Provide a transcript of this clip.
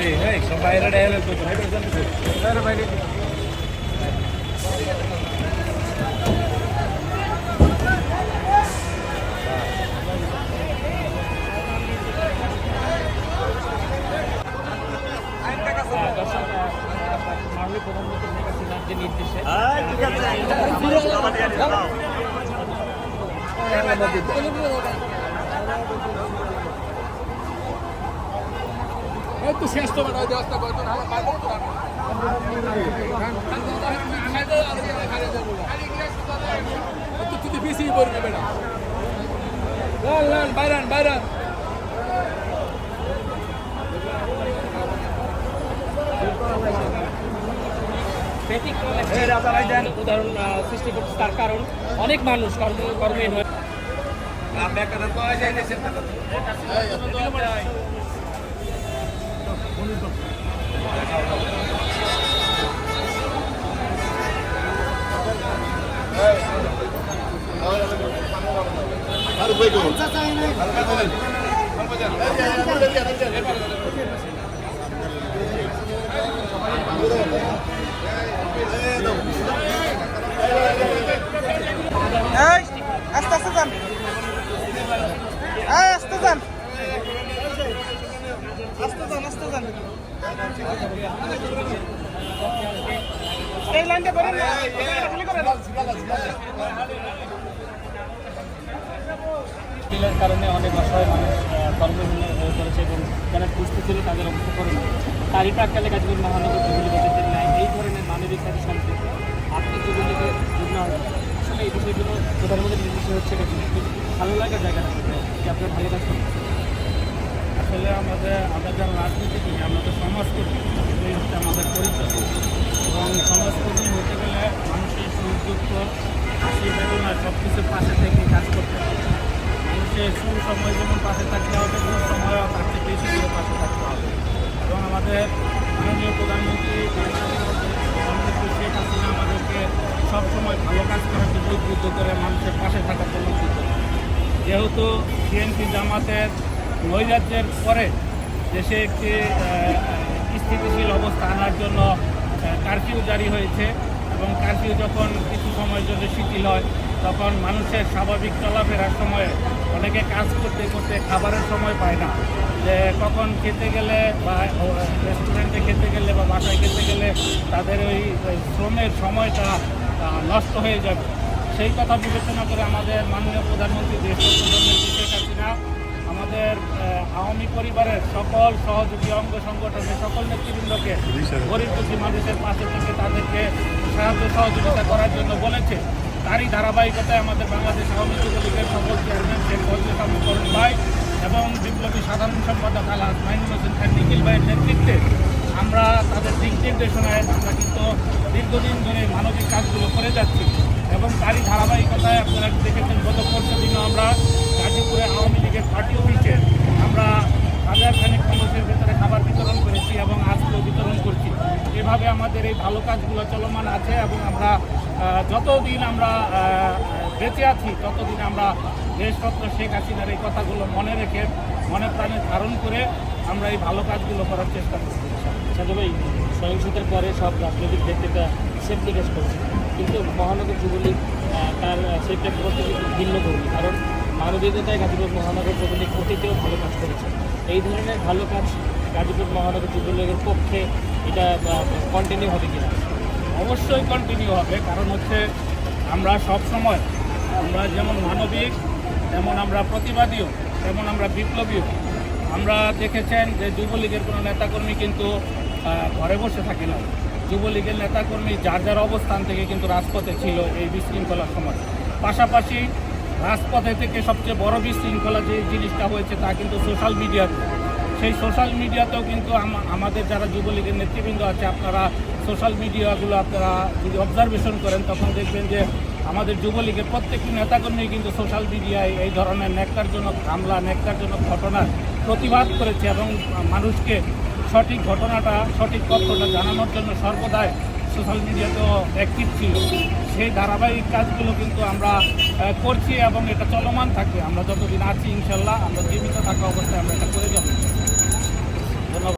Hey, somebody had a day. এই শেষ তো বেটা দেওয়া কত না তো তুই বেশি পড়বে বেটা বাইরান বাইরান ব্যতিক্রম উদাহরণ সৃষ্টি করছে তার কারণ অনেক মানুষ কর্ম কর্মে হয়ে এই এই লাইনটা করেন। বিলের কারণে অনেক অসহায় মানুষ কর্মহীন হয়ে পড়েছে এবং যারা সুস্থ ছিল তাদের অবস্থা করে তারই প্রাককালে গাজীপুর মহানগর যুবলী বাজারের ন্যায়। এই ধরনের মানবিক সাথে সম্পৃক্ত আপনি যুবলীগের যুগ্ম আসলে এই বিষয়গুলো প্রধানমন্ত্রী নির্দেশে হচ্ছে ভালো লাগার জায়গা যে আপনার ভালো কাজ করছেন আসলে আমাদের আমরা যারা রাজনীতি করি আমরা তো সমাজকর্মী এটাই হচ্ছে আমাদের পরিচয়। এবং সমাজকর্মী হতে গেলে মানুষের সুযোগ্য হাসি, বেদনা সব কিছুর পাশে থেকে কাজ করতে হবে। মানুষের সুসময় যেমন পাশে থাকতে হবে দুঃসময় তার থেকে বেশি করে পাশে থাকতে হবে। এবং আমাদের মাননীয় প্রধানমন্ত্রী শেখ হাসিনা আমাদেরকে সবসময় ভালো কাজ করার জন্য উদ্বুদ্ধ করে মানুষের পাশে থাকার জন্য। যেহেতু বিএনপি জামাতের নৈরাজ্যের পরে দেশে একটি স্থিতিশীল অবস্থা আনার জন্য কারফিউ জারি হয়েছে এবং কারফিউ যখন কিছু সময়ের জন্য শিথিল হয়, তখন মানুষের স্বাভাবিক চলাফেরার সময়ে অনেকে কাজ করতে করতে খাবারের সময় পায় না। যে কখন খেতে গেলে বা রেস্টুরেন্টে খেতে গেলে বা বাসায় খেতে গেলে তাদের ওই শ্রমের সময়টা নষ্ট হয়ে যাবে। সেই কথা বিবেচনা করে আমাদের মাননীয় প্রধানমন্ত্রী, দেশ শেখ হাসিনা আমাদের আওয়ামী পরিবারের সকল সহযোগী অঙ্গ সংগঠনের সকল নেতৃবৃন্দকে গরিব দুঃখী মানুষের পাশে থেকে তাদেরকে সাহায্য সহযোগিতা করার জন্য বলেছে। তারই ধারাবাহিকতায় আমাদের বাংলাদেশ আওয়ামী যুবলীগের সকল চেয়ারম্যান শেখ ফজলে ভাই এবং বিপ্লবী সাধারণ সম্পাদক আলহাজ মাইনুল হোসেন খান নিখিল ভাইয়ের নেতৃত্বে আমরা তাদের দিক নির্দেশনায় আমরা কিন্তু দীর্ঘদিন ধরে মানবিক কাজগুলো করে যাচ্ছি এবং তারই ধারাবাহিকতায় আপনারা দেখেছেন গত পরশু দিনও আমরা গাজীপুরে আওয়ামী লীগের পার্টি অফিসে আমরা হাজার খানিক মানুষের ভেতরে খাবার বিতরণ করেছি এবং আজকেও বিতরণ করছি। এভাবে আমাদের এই ভালো কাজগুলো চলমান আছে এবং আমরা যতদিন আমরা বেঁচে আছি, ততদিন আমরা দেশরত্ন শেখ হাসিনার এই কথাগুলো মনে রেখে, মনে প্রাণে ধারণ করে আমরা এই ভালো কাজগুলো করার চেষ্টা করছি। ভাই, সহিংসতার পরে সব রাজনৈতিক ব্যক্তিরা সেফ নিকাশ করছে। কিন্তু মহানগর যুবলীগ তার প্রেক্ষাপটে কিন্তু ভিন্ন ধর্মী। কারণ মানবিকতায় গাজীপুর মহানগর যুবলীগ অতীতেও ভালো কাজ করেছে। এই ধরনের ভালো কাজ গাজীপুর মহানগর যুবলীগের পক্ষে এটা কন্টিনিউ হবে কিনা? অবশ্যই কন্টিনিউ হবে, কারণ হচ্ছে আমরা সব সময়, আমরা যেমন মানবিক, তেমন আমরা প্রতিবাদীও, তেমন আমরা বিপ্লবীও। আমরা দেখেছেন যে যুবলীগের কোনো নেতাকর্মী কিন্তু ঘরে বসে থাকে না। যুবলীগের নেতাকর্মী যার যার অবস্থান থেকে কিন্তু রাজপথে ছিল এই বিশৃঙ্খলার সময়। পাশাপাশি রাজপথে থেকে সবচেয়ে বড় বিশৃঙ্খলা যে জিনিসটা হয়েছে তা কিন্তু সোশ্যাল মিডিয়াতে সেই সোশ্যাল মিডিয়াতেও কিন্তু আমাদের যারা যুবলীগের নেতৃবৃন্দ আছে, আপনারা সোশ্যাল মিডিয়াগুলো আপনারা যদি অবজারভেশন করেন, তখন দেখবেন যে আমাদের যুবলীগের প্রত্যেকটি নেতাকর্মী কিন্তু সোশ্যাল মিডিয়ায় এই ধরনের ন্যাক্কারজনক হামলা, ন্যাক্কারজনক ঘটনার প্রতিবাদ করেছে এবং মানুষকে সঠিক ঘটনাটা, সঠিক তথ্যটা জানানোর জন্য সর্বদাই সোশ্যাল মিডিয়াতেও অ্যাক্টিভ ছিল, সেই ধারাবাহিক কাজগুলো কিন্তু আমরা করছি এবং এটা চলমান থাকে। আমরা যতদিন আছি, ইনশাল্লাহ আমরা জীবিত থাকা অবস্থায় আমরা এটা করে যাব।